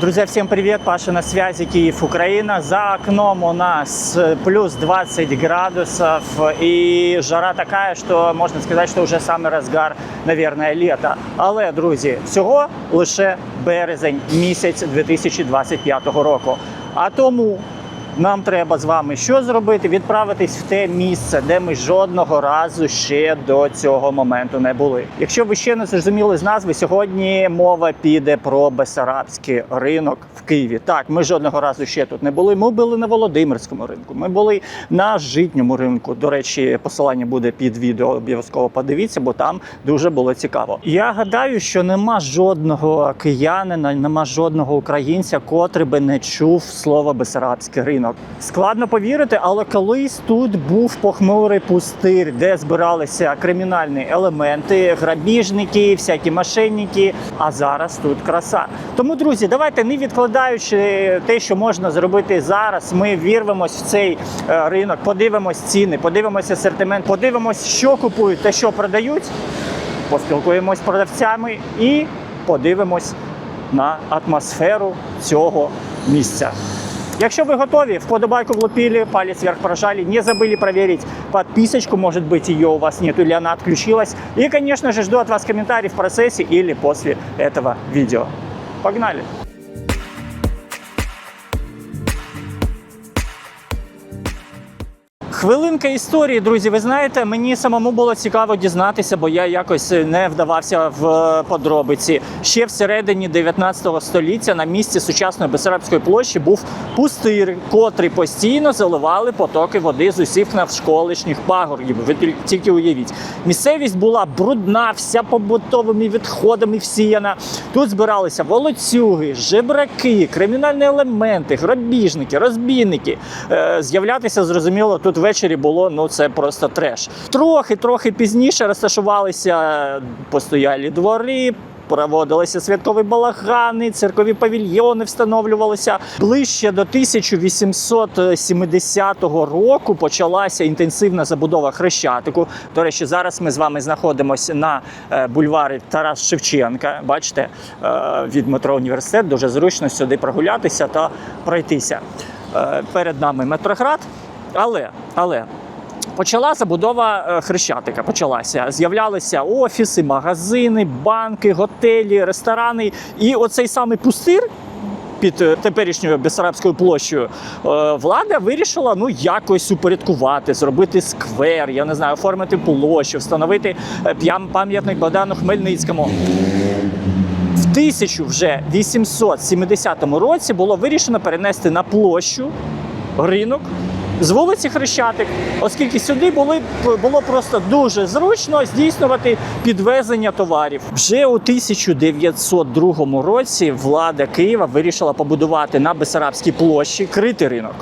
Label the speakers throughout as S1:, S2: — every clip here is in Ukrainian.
S1: Друзья, всем привет! Паша на связи, Киев, Украина. За окном у нас э, плюс 20 градусов и жара такая, что можно сказать, что уже самый разгар, наверное, лета. Але, друзі, всього лише березень місяць 2025 року. А тому нам треба з вами що зробити? Відправитись в те місце, де ми жодного разу ще до цього моменту не були. Якщо ви ще не зрозуміли з назви, сьогодні мова піде про Бесарабський ринок в Києві. Так, ми жодного разу ще тут не були. Ми були на Володимирському ринку. Ми були на житньому ринку. До речі, посилання буде під відео. Обов'язково подивіться, бо там дуже було цікаво. Я гадаю, що нема жодного киянина, нема жодного українця, котрий би не чув слово Бесарабський ринок. Складно повірити, але колись тут був похмурий пустир, де збиралися кримінальні елементи, грабіжники, всякі мошенники. А зараз тут краса. Тому, друзі, давайте не відкладаючи те, що можна зробити зараз. Ми вірвемось в цей е, ринок, подивимось ціни, подивимось асортимент, подивимось, що купують та що продають. Поспілкуємось з продавцями і подивимось на атмосферу цього місця. Якщо ви готові, вподобайку влупили, палец вверх прожали, не забыли проверить подписочку, может быть ее у вас нет или она отключилась. И, конечно же, жду от вас комментарий в процессе или после этого видео. Погнали! Хвилинка історії, друзі. Ви знаєте, мені самому було цікаво дізнатися, бо я якось не вдавався в подробиці. Ще всередині 19 століття на місці сучасної Бесарабської площі був пустир, котрий постійно заливали потоки води з усіх навколишніх пагорбів. Ви тільки уявіть. Місцевість була брудна, вся побутовими відходами всіяна. Тут збиралися волоцюги, жебраки, кримінальні елементи, грабіжники, розбійники. Е, з'являтися зрозуміло тут ввечері було ну це просто треш. Трохи трохи пізніше розташувалися постоялі двори. Проводилися святкові балагани, церкові павільйони встановлювалися. Ближче до 1870 року почалася інтенсивна забудова Хрещатику. До речі, зараз ми з вами знаходимося на е, бульварі Тарас Шевченка. Бачите, е, від метро університет дуже зручно сюди прогулятися та пройтися. Е, Перед нами метроград. Але, але почала забудова е, хрещатика. Почалася. З'являлися офіси, магазини, банки, готелі, ресторани. І оцей самий пустир. Під е, теперішньою Бесарабською площею е, влада вирішила ну якось упорядкувати, зробити сквер, я не знаю, оформити площу, встановити пам'ятник Богдану Хмельницькому. В 1870 році було вирішено перенести на площу ринок з вулиці Хрещатик, оскільки сюди були, було просто дуже зручно здійснювати підвезення товарів. Вже у 1902 році влада Києва вирішила побудувати на Бесарабській площі критий ринок.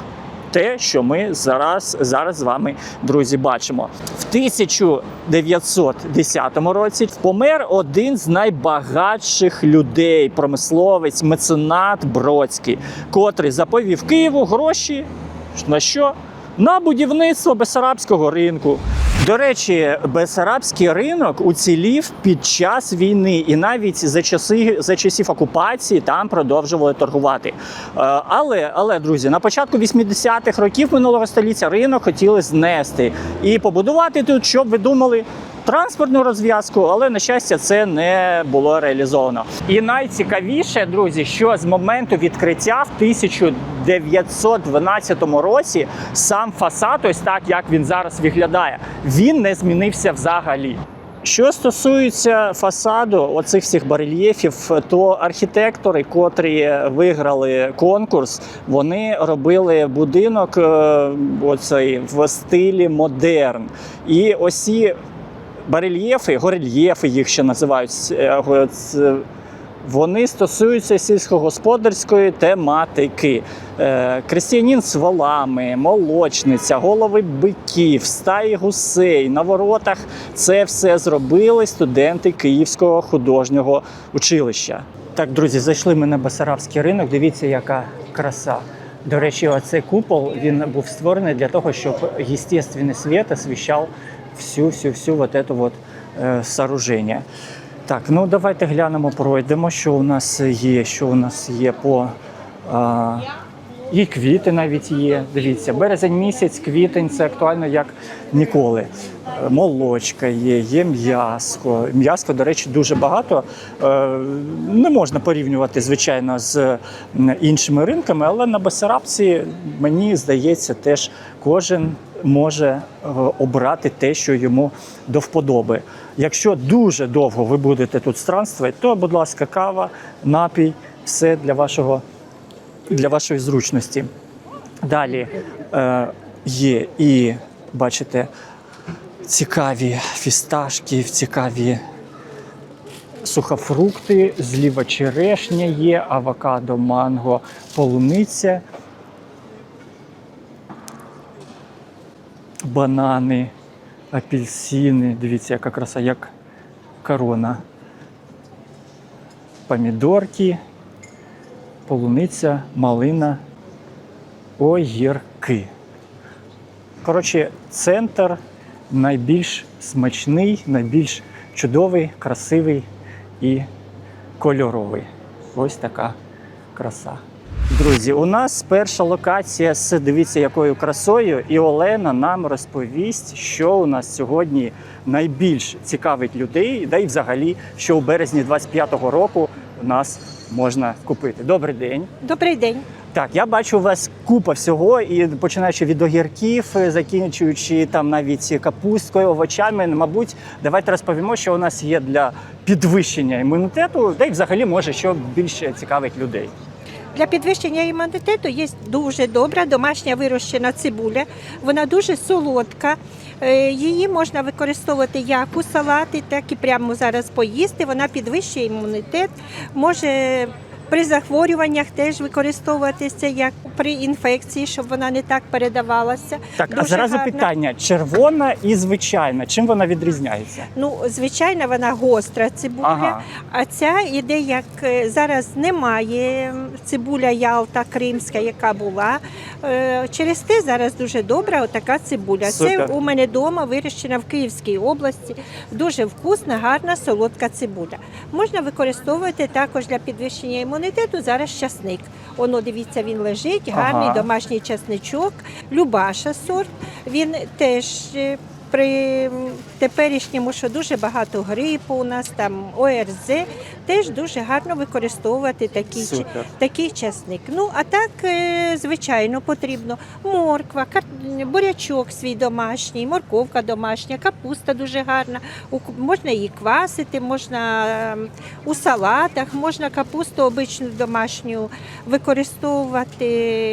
S1: Те, що ми зараз, зараз з вами, друзі, бачимо. В 1910 році помер один з найбагатших людей, промисловець, меценат Бродський, котрий заповів Києву гроші на що? На будівництво Бесарабського ринку. До речі, Бесарабський ринок уцілів під час війни, і навіть за часи за часів окупації там продовжували торгувати. Е, Але, але, друзі, на початку 80-х років минулого століття ринок хотіли знести і побудувати тут, щоб ви думали. Транспортну розв'язку, але на щастя, це не було реалізовано. І найцікавіше, друзі, що з моменту відкриття в 1912 році сам фасад, ось так як він зараз виглядає, він не змінився взагалі. Що стосується фасаду оцих всіх барельєфів, то архітектори, котрі виграли конкурс, вони робили будинок е, оцей в стилі модерн. І осі барельєфи, горельєфи їх ще називають. е, Вони стосуються сільськогосподарської тематики. Е, Крестянін з волами, молочниця, голови биків, стаї гусей на воротах. Це все зробили студенти Київського художнього училища. Так, друзі, зайшли ми на Басаравський ринок. Дивіться, яка краса. До речі, оцей купол він був створений для того, щоб естественний світ освіщав всю, всю, всю вот это вот э, сооружение. Так, ну давайте глянемо, пройдемо, що у нас є, що у нас є по. А, і квіти навіть є. Дивіться, березень місяць, квітень це актуально як ніколи. Е, Молочка є, є м'яско. М'яско, до речі, дуже багато. Е, Не можна порівнювати, звичайно, з іншими ринками, але на Басарабці, мені здається, теж кожен може е, обрати те, що йому до вподоби. Якщо дуже довго ви будете тут странствувати, то, будь ласка, кава, напій, все для вашого для вашої зручності. Далі е, є і, бачите, цікаві фісташки, цікаві сухофрукти, зліва черешня є, авокадо, манго, полуниця, банани, апельсини. Дивіться, яка краса, як корона. Помідорки, полуниця, малина, огірки. Коротше, центр найбільш смачний, найбільш чудовий, красивий і кольоровий. Ось така краса. Друзі, у нас перша локація з дивіться якою красою, і Олена нам розповість, що у нас сьогодні найбільш цікавить людей, да й взагалі, що у березні 25-го року нас можна купити. Добрий день.
S2: Добрий день.
S1: Так, я бачу у вас купа всього, і починаючи від огірків, закінчуючи там навіть капусткою, овочами. Мабуть, давайте розповімо, що у нас є для підвищення імунітету, де й взагалі може що більше цікавить людей.
S2: Для підвищення імунітету є дуже добра домашня вирощена цибуля. Вона дуже солодка. Е, Її можна використовувати як у салати, так і прямо зараз поїсти. Вона підвищує імунітет, може при захворюваннях теж використовуватися як при інфекції, щоб вона не так передавалася.
S1: Так, а зразу
S2: гарна.
S1: питання: червона і звичайна. Чим вона відрізняється?
S2: Ну, звичайно, вона гостра цибуля.
S1: Ага.
S2: А ця іде як е, зараз немає цибуля Ялта Кримська, яка була. Е, Через те зараз дуже добра отака цибуля.
S1: Супер.
S2: Це у мене вдома вирощена в Київській області. Дуже вкусна, гарна, солодка цибуля. Можна використовувати також для підвищення імунітету зараз часник. Воно дивіться, він лежить, гарний
S1: Ага.
S2: домашній часничок, Любаша сорт. Він теж. е, При теперішньому, що дуже багато грипу у нас, там ОРЗ, теж дуже гарно використовувати такий, ч-
S1: Супер.
S2: такий часник. Ну, а так, е, звичайно, потрібно морква, кар- бурячок свій домашній, морковка домашня, капуста дуже гарна. У- Можна її квасити, можна ем, у салатах, можна капусту обичну домашню використовувати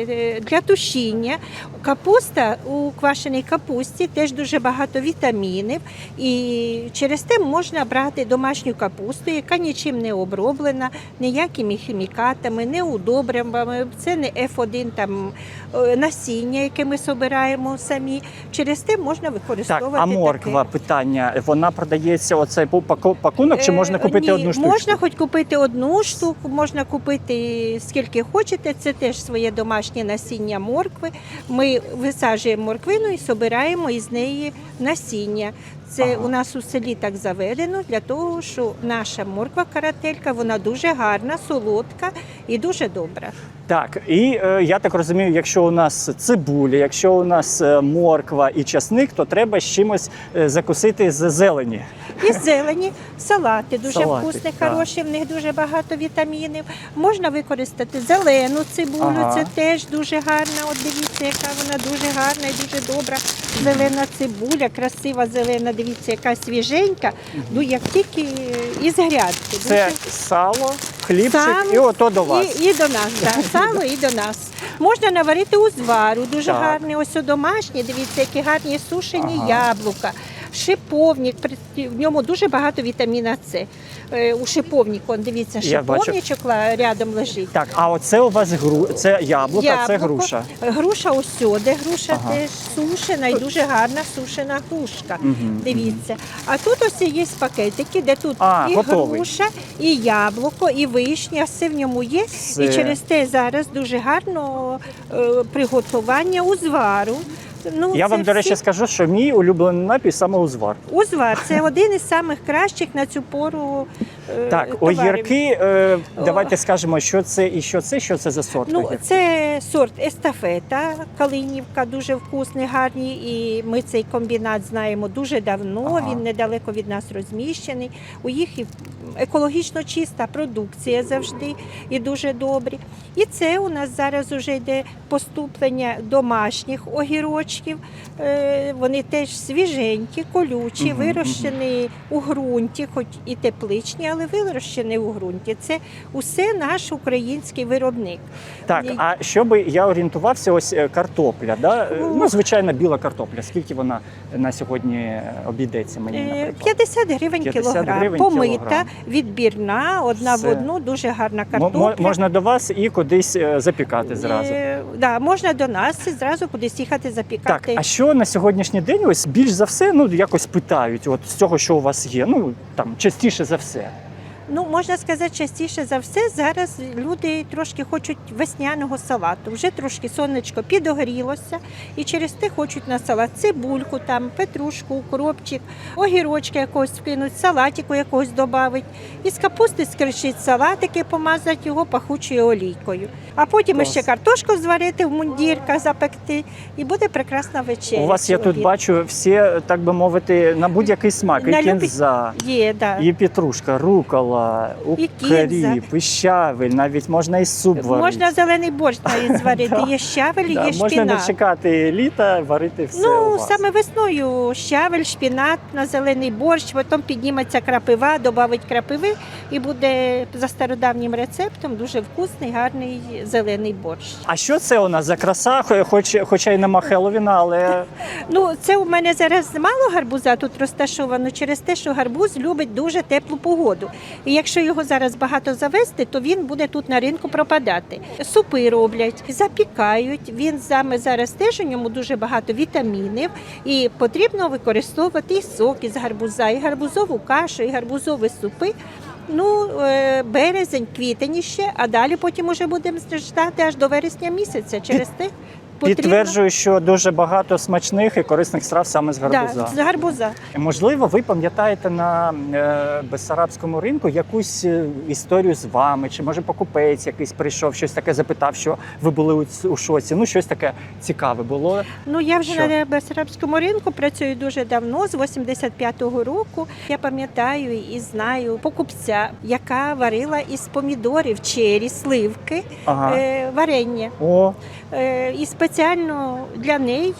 S2: е, для тушіння. Капуста у квашеній капусті теж дуже багато вітамінів, і через те можна брати домашню капусту, яка нічим не оброблена, ніякими хімікатами, не удобреннями. Це не F1 там насіння, яке ми собираємо самі. Через те можна
S1: Так,
S2: використовувати
S1: а морква
S2: таке.
S1: питання. Вона продається оцей пакунок, чи можна
S2: Е,
S1: купити
S2: ні,
S1: одну штуку?
S2: Можна хоч купити одну штуку, можна купити скільки хочете. Це теж своє домашнє насіння моркви. Ми висаджуємо морквину і собираємо із неї насіння. Це
S1: Ага.
S2: у нас у селі так заведено для того, що наша морква карателька вона дуже гарна, солодка і дуже добра.
S1: Так, і е, я так розумію, якщо у нас цибуля, якщо у нас е, морква і часник, то треба з чимось е, закусити з зелені.
S2: І зелені, салати дуже
S1: Салати,
S2: вкусні,
S1: так.
S2: хороші, в них дуже багато вітамінів. Можна використати зелену цибулю,
S1: Ага.
S2: це теж дуже гарна. От дивіться, яка вона дуже гарна і дуже добра. Зелена цибуля, красива зелена, дивіться, яка свіженька. Ну як тільки із грядки.
S1: Це
S2: Дуже
S1: сало, хлібчик
S2: Сало
S1: і ото до вас.
S2: І, і до нас, да. сало і до нас. Можна наварити узвару, дуже
S1: Так.
S2: гарний. Ось домашні, дивіться, які гарні сушені яблука. Шиповник, в ньому дуже багато вітаміна С. Е, У шиповнику, он, дивіться, шиповничок рядом лежить.
S1: Так, а оце у вас гру... це яблука, це груша.
S2: Груша ось груша
S1: Ага.
S2: теж сушена і дуже гарна сушена грушка.
S1: Мгм,
S2: Дивіться. А тут ось є пакетики, де тут
S1: А,
S2: і
S1: готовий.
S2: груша, і яблуко, і вишня, все в ньому є.
S1: Все.
S2: І через те зараз дуже гарно е, приготування узвару. Ну,
S1: Я вам, до речі,
S2: всі-
S1: скажу, що мій улюблений напій саме узвар.
S2: Узвар це один із самих кращих на цю пору. Е,
S1: Так,
S2: товарів.
S1: огірки, е, давайте скажемо, що це і що це, що це за сорт.
S2: Ну,
S1: огірків?
S2: це сорт естафета, калинівка, дуже вкусний, гарний. І ми цей комбінат знаємо дуже давно.
S1: Ага.
S2: Він недалеко від нас розміщений. У їх і екологічно чиста продукція завжди і дуже добрі. І це у нас зараз вже йде поступлення домашніх огірочків. Е, Вони теж свіженькі, колючі,
S1: Мгм,
S2: вирощені у ґрунті, хоч і тепличні, але вирощені у ґрунті. Це усе наш український виробник.
S1: Так,
S2: Ні.
S1: а щоб я орієнтувався, ось е, картопля, да?
S2: Ну.
S1: звичайна біла картопля. Скільки вона на сьогодні обійдеться мені?
S2: Е,
S1: Наприклад?
S2: 50 гривень
S1: 50
S2: кілограм.
S1: гривень
S2: Помита,
S1: кілограм.
S2: відбірна, одна
S1: Все.
S2: в одну, дуже гарна
S1: М-
S2: картопля.
S1: можна до вас і кудись е, запікати зразу.
S2: Е, да, можна до нас і зразу кудись їхати
S1: Так,
S2: запікати.
S1: а що на сьогоднішній день ось більш за все ну якось питають, от з цього, що у вас є, ну там частіше за все.
S2: Ну, можна сказати, частіше за все, зараз люди трошки хочуть весняного салату. Вже трошки сонечко підогрілося і через те хочуть на салат цибульку, там, петрушку, укропчик, огірочки якогось вкинуть, салатику якогось додати. І з капусти скричить салатики, помазати його пахучою олійкою. А потім
S1: Клас.
S2: ще картошку зварити в мундірках, запекти, і буде прекрасна вечеря.
S1: у вас я тут бачу всі, так би мовити, на будь-який смак.
S2: На
S1: і
S2: любі-
S1: кінза,
S2: Є, да.
S1: і петрушка, рукола,
S2: І
S1: укріп,
S2: кінза.
S1: і щавель, навіть можна і суп варити.
S2: Можна зелений борщ навіть зварити. Є щавель, є
S1: можна не чекати літа, варити все. у
S2: Ну,
S1: вас.
S2: саме весною щавель, шпінат на зелений борщ, потім підніметься крапива, додавить крапиви і буде за стародавнім рецептом дуже вкусний, гарний зелений борщ.
S1: А що це у нас за краса? Хо- Хоч, хоча й нема Хеллоуіна, але
S2: Ну, це у мене зараз мало гарбуза тут розташовано через те, що гарбуз любить дуже теплу погоду. І якщо його зараз багато завести, то він буде тут на ринку пропадати. Супи роблять, запікають. Він саме зараз теж у ньому дуже багато вітамінів, і потрібно використовувати сок із гарбуза, і гарбузову кашу, і гарбузові супи. Ну, е, березень, квітень ще, а далі потім уже будемо ждати аж до вересня місяця. Через те потрібно...
S1: підтверджую, що дуже багато смачних і корисних страв саме з гарбуза.
S2: Да, з гарбуза.
S1: Можливо, ви пам'ятаєте на е, Бессарабському ринку якусь е, історію з вами, чи може покупець якийсь прийшов, щось таке запитав, що ви були у, шоці. Ну, щось таке цікаве було.
S2: Ну я вже
S1: Що?
S2: на Бесарабському ринку працюю дуже давно, з 85-го року. Я пам'ятаю і знаю покупця, яка варила із помідорів, чері, сливки,
S1: Ага.
S2: е, варення.
S1: О,
S2: Е, і спеціально для неї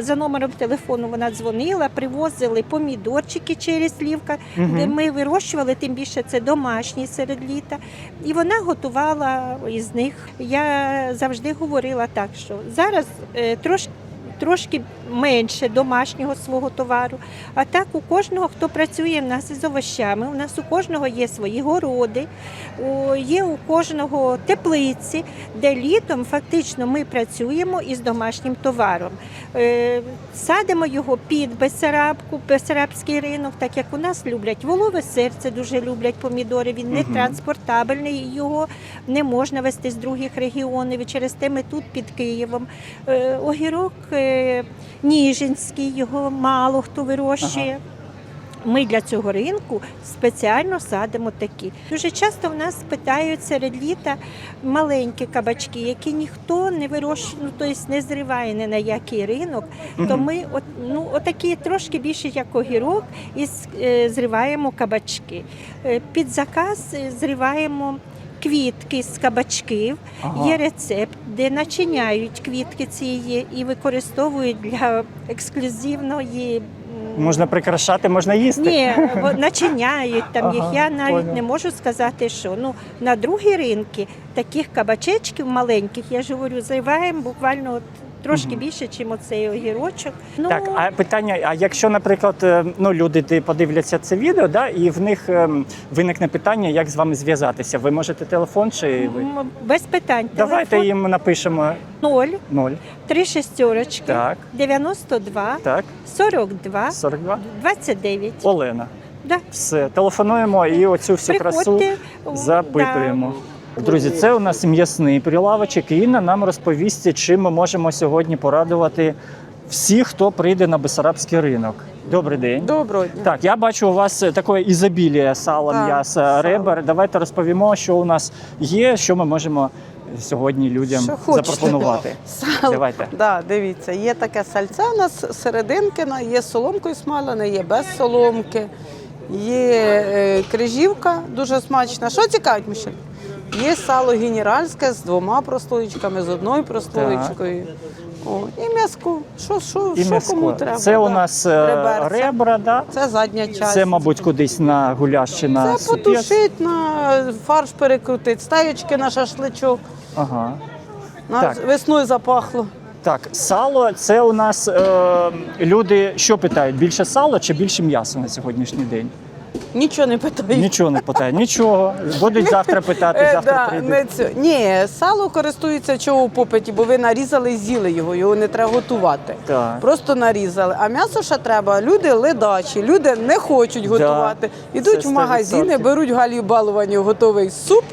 S2: за номером телефону вона дзвонила, привозили помідорчики через лівка,
S1: угу.
S2: де ми вирощували, тим більше це домашні серед літа. І вона готувала із них. Я завжди говорила так, що зараз е, трошки. Трошки менше домашнього свого товару. А так у кожного, хто працює в нас із овощами, у нас у кожного є свої городи, є у кожного теплиці, де літом фактично ми працюємо із домашнім товаром. Е, Садимо його під Бесарабку, Бесарабський ринок, так як у нас люблять волове серце, дуже люблять помідори. Він не транспортабельний, його не можна вести з других регіонів. І через те ми тут під Києвом. Е, Огірок е, Ніжинський, його мало хто вирощує. Ми для цього ринку спеціально садимо такі. Дуже часто в нас питають серед літа маленькі кабачки, які ніхто не вирощує, ну тобто не зриває ні на який ринок. То ми от, ну, отакі трошки більше як огірок і е, зриваємо кабачки. Е, Під заказ зриваємо. Квітки з кабачків
S1: Ага.
S2: є рецепт, де начиняють квітки цієї і використовують для ексклюзивної
S1: можна прикрашати, можна їсти.
S2: ні, начиняють там
S1: Ага,
S2: їх. Я навіть
S1: понял.
S2: не можу сказати, що ну на другі ринки таких кабачечків маленьких, я ж говорю, зриваємо буквально от трошки
S1: Мгм.
S2: більше, ніж оцей огірочок. Ну
S1: Так, а питання: а якщо, наприклад, е, ну люди подивляться це відео, да, і в них ем, виникне питання, як з вами зв'язатися? Ви можете телефон чи ви?
S2: без питань.
S1: Давайте
S2: Телефон
S1: їм напишемо
S2: 0,
S1: ноль.
S2: 3 шестерочки,
S1: Так,
S2: 92,
S1: так,
S2: 42,
S1: 42.
S2: 29.
S1: Олена.
S2: Да.
S1: Все, телефонуємо і оцю всю красу
S2: Приходьте, о,
S1: запитуємо.
S2: да.
S1: Друзі, це у нас м'ясний прилавочок. і Інна нам розповість, чим ми можемо сьогодні порадувати всіх, хто прийде на Бесарабський ринок. Добрий день.
S3: Доброго дня.
S1: Так, я бачу у вас таке ізобілія сала,
S3: Так,
S1: м'яса,
S3: сало.
S1: ребер. Давайте розповімо, що у нас є, що ми можемо сьогодні людям
S3: Що хочете.
S1: запропонувати.
S3: Сало.
S1: Давайте.
S3: Да, дивіться, є таке сальце у нас серединки, на- є з соломкою смалене, є без соломки, є е, крижівка дуже смачна. Що цікавить, мужчин? Є сало генеральське з двома прослоєчками, з одною прослоєчкою. О, і м'язко. Що, що,
S1: І
S3: що
S1: м'яско.
S3: кому треба?
S1: Це у
S3: да.
S1: нас е,
S3: Реберця.
S1: ребра, да?
S3: Це задня частина.
S1: Це, мабуть, кудись на гуляш чи на
S3: Це
S1: супець.
S3: потушить, на фарш перекрутить, стаєчки на шашличок.
S1: Ага.
S3: На
S1: Так.
S3: весною запахло.
S1: Так, сало це у нас е, люди що питають? Більше сало чи більше м'яса на сьогоднішній день?
S3: Нічого не питають.
S1: Нічого не питають, нічого. Будуть завтра питати,
S3: Е,
S1: завтра
S3: да,
S1: прийдуть.
S3: не цю. Ні, сало користується чого попиті, бо ви нарізали і з'їли його, його не треба готувати.
S1: Так.
S3: Просто нарізали. А м'ясо ще треба. Люди ледачі, люди не хочуть готувати. Ідуть
S1: це
S3: в магазини,
S1: 100%.
S3: беруть галі балувані готовий суп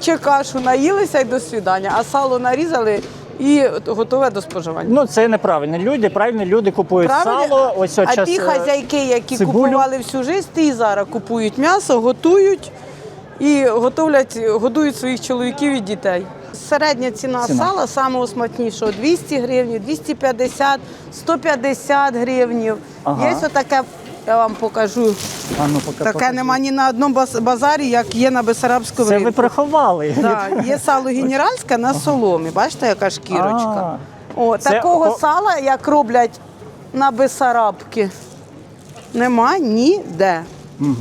S3: чи кашу, наїлися і до свідання. А сало нарізали і готове до споживання.
S1: Ну це неправильно. Люди, правильно, люди купують
S3: Правильно?
S1: сало. Ось
S3: а
S1: час,
S3: ті хазяйки, які
S1: цибулю.
S3: купували всю життя, ті і зараз купують м'ясо, готують і готовлять, годують своїх чоловіків і дітей. Середня ціна,
S1: Ціна.
S3: сала самого смачнішого 200 гривень, 250, 150 гривень.
S1: Ага.
S3: Є отаке, я вам покажу.
S1: А ну, поки
S3: Таке нема ні на одному баз- базарі, як є на Бесарабському
S1: Це ви
S3: ринку.
S1: приховали.
S3: Да, є сало генеральське на соломі. Бачите, яка шкірочка. О,
S1: Це
S3: такого
S1: ко-
S3: сала, як роблять на Бесарабки, нема ніде.
S1: Угу.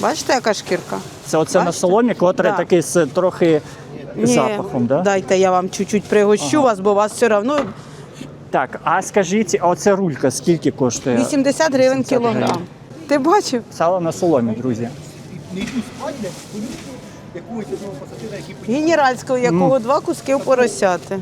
S3: Bачите, яка шкірка?
S1: Це оце на
S3: Бачите?
S1: соломі, котре
S3: Да.
S1: такий з трохи запахом, да?
S3: Дайте я вам чуть-чуть пригощу вас, бо вас все одно
S1: Так, а скажіть, а оце рулька скільки коштує?
S3: 80 гривень
S1: 80
S3: кілограм. Ти бачив?
S1: Сало на соломі, друзі.
S3: Генеральського, якого два куски поросяти.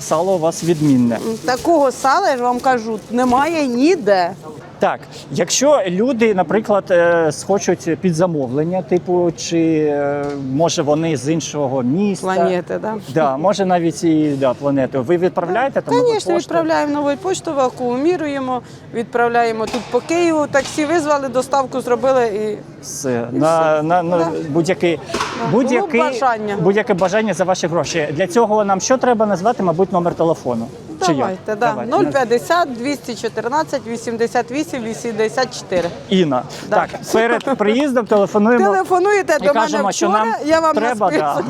S1: Сало у вас відмінне.
S3: Такого сала, я ж вам кажу, немає ніде.
S1: Так, якщо люди, наприклад, е, схочуть під замовлення, типу, чи е, може вони з іншого міста.
S3: Планети, да?
S1: Да, може навіть і да, планету. Ви відправляєте там? нову
S3: Звісно, відправляємо новою поштою, вакууміруємо, відправляємо тут по Києву. Таксі визвали, доставку зробили і
S1: Все. На, на, на
S3: Да.
S1: будь-який,
S3: Було бажання.
S1: будь-яке бажання за ваші гроші. Для цього нам що треба назвати, мабуть, номер телефону. Чи як?
S3: давайте, да.
S1: Давайте.
S3: 050 214 88 84.
S1: Інна.
S3: Да.
S1: Так, перед приїздом телефонуємо.
S3: Телефонуєте до
S1: кажемо,
S3: мене
S1: що
S3: вчора,
S1: нам
S3: я вам
S1: треба, да.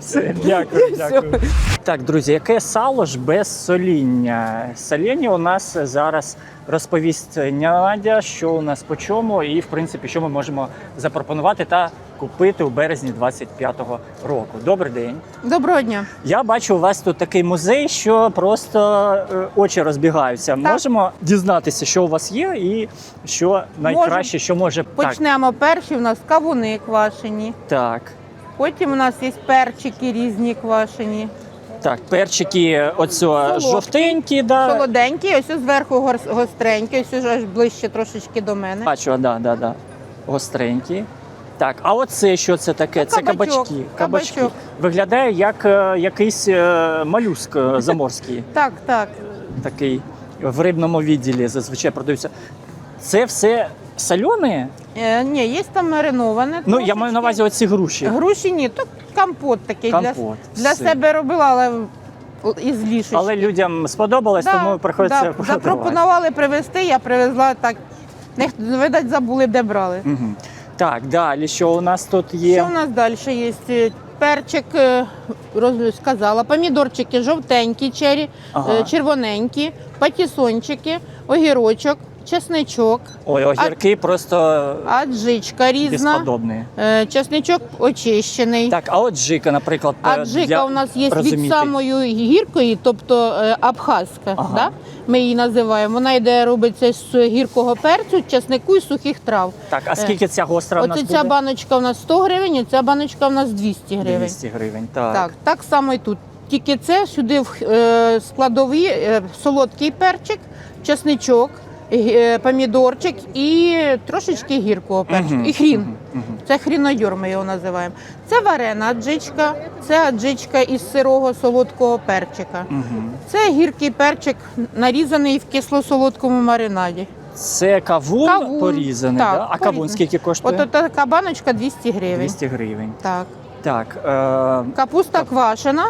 S1: Все, дякую, дякую. Так, друзі, яке сало ж без соління? Соління у нас зараз розповість Надя, що у нас по чому, і в принципі, що ми можемо запропонувати та купити у березні 25-го року. Добрий день.
S4: Доброго дня.
S1: Я бачу у вас тут такий музей, що просто е, очі розбігаються. Можемо дізнатися, що у вас є, і що найкраще, що може так.
S4: Почнемо перші. У нас кавуни квашені.
S1: Так.
S4: Потім у нас є перчики різні квашені.
S1: Так, перчики оцю
S4: Солодкі.
S1: жовтенькі, да.
S4: Солоденькі, ось зверху гор- гостренькі, ось аж ближче трошечки до мене.
S1: Бачу, да, да, да. Гостренькі. Так, а оце що це таке?
S4: Це
S1: це
S4: кабачок,
S1: кабачки. кабачки.
S4: кабачок.
S1: Виглядає як е, якийсь е, молюск е, заморський,
S4: Так, так.
S1: такий в рибному відділі зазвичай продаються. Це все солене?
S4: Е, ні, є там мариноване.
S1: Ну, я маю на увазі оці груші.
S4: Груші ні, то компот такий
S1: Компот,
S4: для, для
S1: все.
S4: себе робила, але із лішечки.
S1: Але людям сподобалось, тому приходиться
S4: да,
S1: продавати.
S4: запропонували привезти, я привезла так. Не, видать, забули, де брали.
S1: Мгм. Так, далі, що у нас тут є?
S4: Що у нас далі є? Е, Перчик, е, сказала, помідорчики жовтенькі, чері,
S1: Ага.
S4: е, червоненькі, патісончики, огірочок, чесничок,
S1: Ой, огірки просто
S4: аджичка різна,
S1: безподобні.
S4: е, чесничок очищений.
S1: Так, а от джика, наприклад, е,
S4: Аджика
S1: для
S4: у нас є від
S1: розуміти.
S4: самої гіркої, тобто е, абхазька.
S1: Ага.
S4: Да? Ми її називаємо. Вона йде робиться з гіркого перцю, чеснику і сухих трав.
S1: Так, а скільки ця гостра у нас
S4: Оце ця
S1: буде?
S4: баночка у нас 100 гривень, і ця баночка у нас 200 гривень.
S1: 200 гривень. Так.
S4: Так, так само і тут. Тільки це сюди в е, складові е, солодкий перчик, чесничок, е, помідорчик і трошечки гіркого перчику.
S1: Мгм,
S4: І хрін.
S1: мгм, мгм.
S4: Це хрінодьор, ми його називаємо. Це варена аджичка, це аджичка із сирого солодкого перчика.
S1: Мгм.
S4: Це гіркий перчик, нарізаний в кисло-солодкому маринаді.
S1: Це кавун,
S4: Кавун,
S1: порізаний,
S4: так,
S1: да? а кавун
S4: порізаний.
S1: скільки коштує?
S4: От така баночка 200 гривень.
S1: 200 гривень.
S4: Так.
S1: Так, е,
S4: Капуста квашена,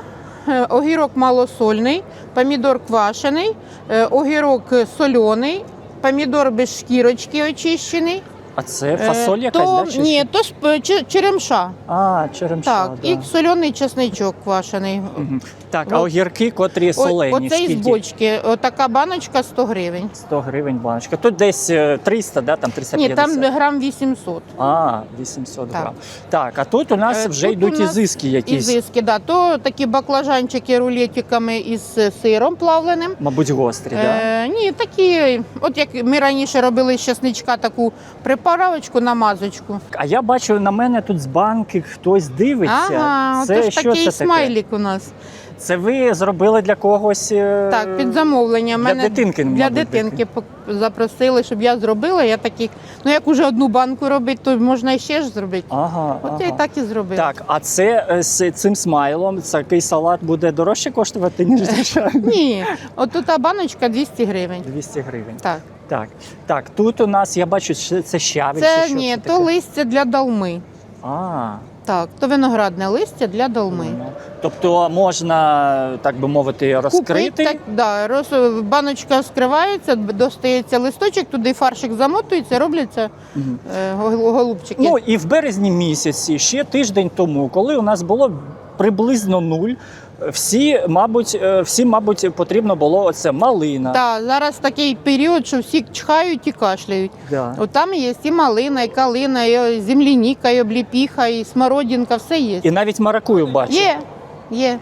S4: е, огірок малосольний, помідор квашений, е, огірок соляний, помідор без шкірочки очищений.
S1: А це
S4: Е,
S1: фасоль якась,
S4: то,
S1: да? чи
S4: Ні,
S1: що?
S4: то сп- че- черемша.
S1: А, черемша,
S4: Так,
S1: да.
S4: і соляний чесничок квашений.
S1: Мгм. Так, а
S4: От-
S1: огірки, котрі солені,
S4: Оце із
S1: скільки?
S4: бочки. Отака баночка 100 гривень.
S1: 100 гривень баночка. Тут десь е, 300, да? там
S4: Ні,
S1: 350.
S4: там грам 800.
S1: А, 800
S4: Так.
S1: грам. Так, а тут у нас
S4: Е,
S1: вже
S4: тут
S1: йдуть
S4: у нас
S1: ізиски якісь,
S4: Ізиски, да. То такі баклажанчики рулетиками із сиром плавленим.
S1: мабуть, гострі, да?
S4: Е, ні, такі, от як ми раніше робили з часничка таку приправочку, намазочку.
S1: А я бачу, на мене тут з банки хтось дивиться.
S4: Ага,
S1: це
S4: отож
S1: що
S4: такий
S1: це таке?
S4: смайлік у нас.
S1: Це ви зробили для когось? е,
S4: Так, під замовлення.
S1: Для
S4: Мене
S1: дитинки,
S4: для
S1: мабуть,
S4: дитинки пок- запросили, щоб я зробила. Я таких, ну як уже одну банку робити, то можна і ще ж зробити.
S1: Ага,
S4: От
S1: ага.
S4: я і так і зробила.
S1: Так, а це е, з цим смайлом, такий салат буде дорожче коштувати, ніж звичайно?
S4: Ні, от тут та баночка 200 гривень.
S1: 200 гривень.
S4: Так,
S1: Так, так, тут у нас я бачу, що це щавель. чи
S4: це
S1: що
S4: ні, то
S1: таке?
S4: листя для долми.
S1: А,
S4: Так, то виноградне листя для долми.
S1: тобто можна, так би мовити, розкрити.
S4: Купить, так, да, роз, баночка скривається, достається листочок, туди фаршик замотується, робляться е, гол- голубчики.
S1: Ну і в березні місяці, ще тиждень тому, коли у нас було приблизно нуль, всі, мабуть, всі, мабуть, потрібно було оце малина.
S4: Так, зараз такий період, що всі чхають і кашляють.
S1: Да.
S4: От там є і малина, і калина, і земляніка, і обліпіха, і смородинка, все є.
S1: І навіть маракую бачу.
S4: Є, є.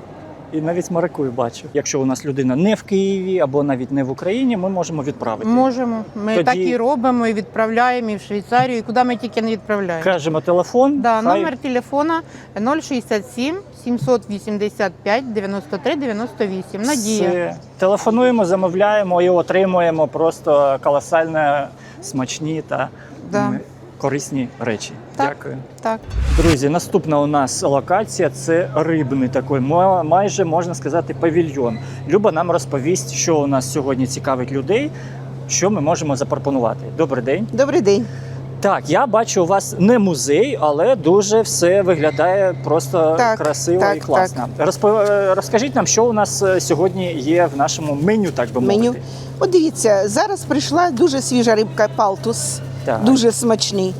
S1: І навіть маракую бачу. Якщо у нас людина не в Києві або навіть не в Україні, ми можемо відправити.
S4: Можемо. Ми
S1: Тоді-
S4: так і робимо, і відправляємо, і в Швейцарію, і куди ми тільки не відправляємо.
S1: Кажемо телефон.
S4: Да,
S1: хай-
S4: номер телефона 067 785 93 98. Надія.
S1: Все. Телефонуємо, замовляємо і отримуємо просто колосально смачні та
S4: Да.
S1: м, корисні речі.
S4: Так.
S1: Дякую.
S4: Так.
S1: Друзі, наступна у нас локація це рибний такий, ма- майже можна сказати, павільйон. Люба нам розповість, що у нас сьогодні цікавить людей, що ми можемо запропонувати. Добрий день.
S5: Добрий день.
S1: Так, я бачу, у вас не музей, але дуже все виглядає просто
S5: Так,
S1: красиво
S5: так,
S1: і класно. Розпо- е, Розкажіть нам, що у нас е, сьогодні є в нашому меню, так би
S5: Меню.
S1: мовити.
S5: От дивіться, зараз прийшла дуже свіжа рибка палтус,
S1: Так.
S5: дуже смачний,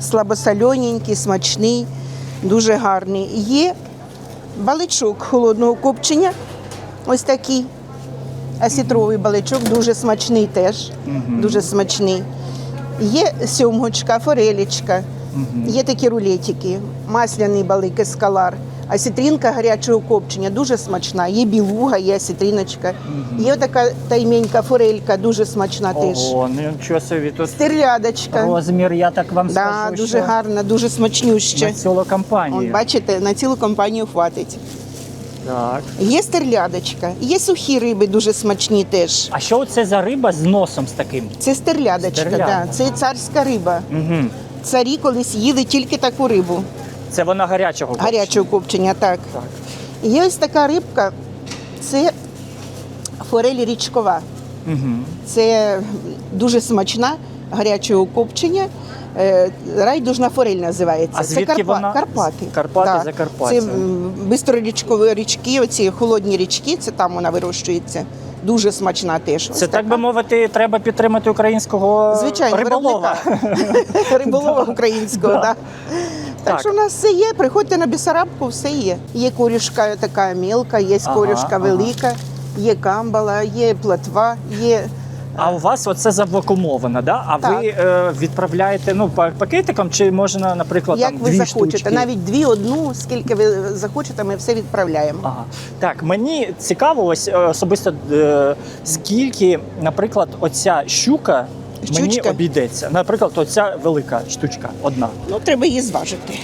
S5: слабосолененький, смачний, дуже гарний. Є баличок холодного копчення, ось такий. Асітровий баличок, дуже смачний теж, дуже смачний. Є сьомгочка, форелічка, є такі рулетики, масляний балик, ескалар. Асітрінка гарячого копчення дуже смачна. Є білуга, є асітріночка. Є така тайменька форелька, дуже смачна теж.
S1: Ого, нічого собі тут
S5: Стерлядочка.
S1: розмір, я так вам
S5: Да,
S1: скажу,
S5: дуже
S1: що
S5: гарна, дуже смачнюща.
S1: на цілу компанію.
S5: Он, бачите, на цілу компанію хватить.
S1: Так.
S5: Є стерлядочка, є сухі риби, дуже смачні теж.
S1: А що це за риба з носом з таким?
S5: Це стерлядочка,
S1: Стерлядка.
S5: Да, це царська риба.
S1: Угу.
S5: Царі колись їли тільки таку рибу.
S1: Це вона гарячого. копчення.
S5: Гарячого копчення, так.
S1: Так.
S5: Є ось така рибка, це форель річкова.
S1: Угу.
S5: Це дуже смачна гарячого копчення. Е, Райдужна форель називається.
S1: А звідки
S5: це Карпа-
S1: вона?
S5: Карпати.
S1: Карпати, Закарпаття.
S5: Це м, бистрорічкові річки, оці холодні річки, це там вона вирощується. Дуже смачна теж. Ось
S1: Це так
S5: така.
S1: би мовити, треба підтримати українського
S5: Звичайно,
S1: риболова.
S5: виробника. риболова українського.
S1: Да.
S5: Да. Так.
S1: Так.
S5: що у нас все є. Приходьте на Бісарабку, все є. Є корюшка така мілка, є
S1: Ага,
S5: корюшка
S1: ага.
S5: велика, є камбала, є платва, є
S1: А у вас оце завакумовано, да? А
S5: Так.
S1: ви е, відправляєте ну пакетиком, чи можна, наприклад,
S5: як
S1: там
S5: ви
S1: дві
S5: захочете.
S1: штучки?
S5: Навіть дві, одну, скільки ви захочете, ми все відправляємо.
S1: Ага. Так, мені цікаво, ось е, особисто е, скільки, наприклад, оця щука, мені обійдеться. Наприклад, оця велика штучка одна.
S5: Ну, треба її зважити.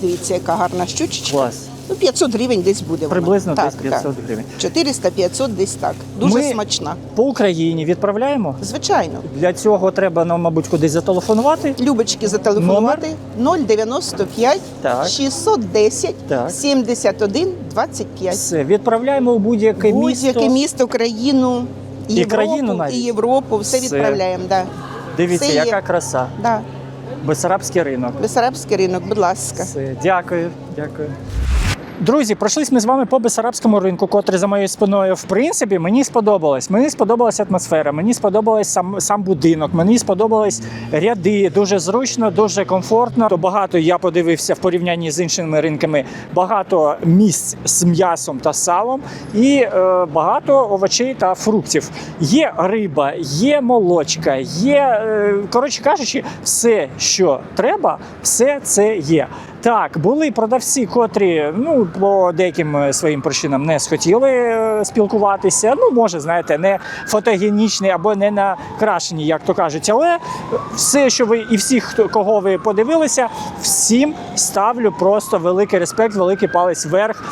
S5: Дивіться, яка гарна щучечка.
S1: Клас.
S5: Ну, 500 гривень десь буде. вона.
S1: Приблизно
S5: так,
S1: десь 500
S5: так.
S1: гривень.
S5: 400-500 десь так. Дуже
S1: Ми-
S5: смачна.
S1: По Україні відправляємо.
S5: Звичайно.
S1: Для цього треба нам, мабуть, кудись зателефонувати.
S5: Любочки зателефонувати 095
S1: Так.
S5: 610
S1: Так.
S5: 71 25.
S1: Все, відправляємо у будь-яке
S5: Будь-яке
S1: місто.
S5: місто, країну,
S1: І
S5: Європу,
S1: країну навіть?
S5: і Європу, все,
S1: Все.
S5: відправляємо. Да.
S1: Дивіться,
S5: Все є.
S1: яка краса.
S5: Да.
S1: Бесарабський ринок.
S5: Бесарабський ринок, будь ласка.
S1: Все, дякую, дякую. Друзі, пройшлись ми з вами по Бесарабському ринку, котрий за моєю спиною. В принципі, мені сподобалось. Мені сподобалась атмосфера, мені сподобалась сам, сам будинок, мені сподобались ряди. Дуже зручно, дуже комфортно. То багато я подивився в порівнянні з іншими ринками. Багато місць з м'ясом та салом і е, багато овочей та фруктів. Є риба, є молочка, є, е, коротше кажучи, все, що треба, все це є. Так, були продавці, котрі ну по деяким е, своїм причинам не схотіли е, спілкуватися. Ну, може, знаєте, не фотогенічні або не накрашені, як то кажуть. Але все, що ви і всіх, кого ви подивилися, всім ставлю просто великий респект, великий палець вверх.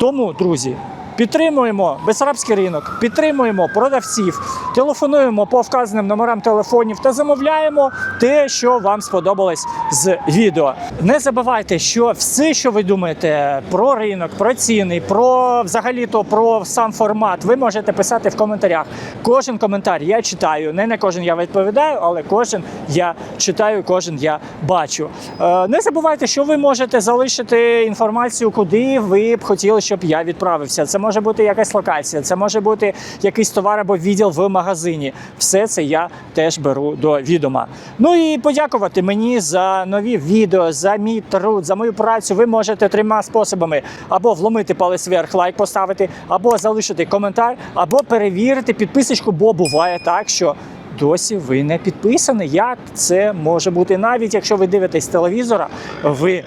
S1: Тому, друзі. Підтримуємо Бесарабський ринок, підтримуємо продавців, телефонуємо по вказаним номерам телефонів та замовляємо те, що вам сподобалось з відео. Не забувайте, що все, що ви думаєте про ринок, про ціни, про взагалі-то про сам формат, ви можете писати в коментарях. Кожен коментар я читаю. Не на кожен я відповідаю, але кожен я читаю, кожен я бачу. Е, Не забувайте, що ви можете залишити інформацію, куди ви б хотіли, щоб я відправився. Це може бути якась локація, це може бути якийсь товар або відділ в магазині. Все це я теж беру до відома. Ну і подякувати мені за нові відео, за мій труд, за мою працю. Ви можете трьома способами: або вломити палець вверх, лайк поставити, або залишити коментар, або перевірити підписочку, бо буває так, що. Досі ви не підписані. Як це може бути? Навіть якщо ви дивитесь телевізора, ви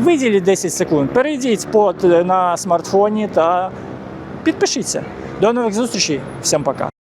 S1: виділіть 10 секунд, перейдіть под на смартфоні та підпишіться. До нових зустрічей. Всім пока.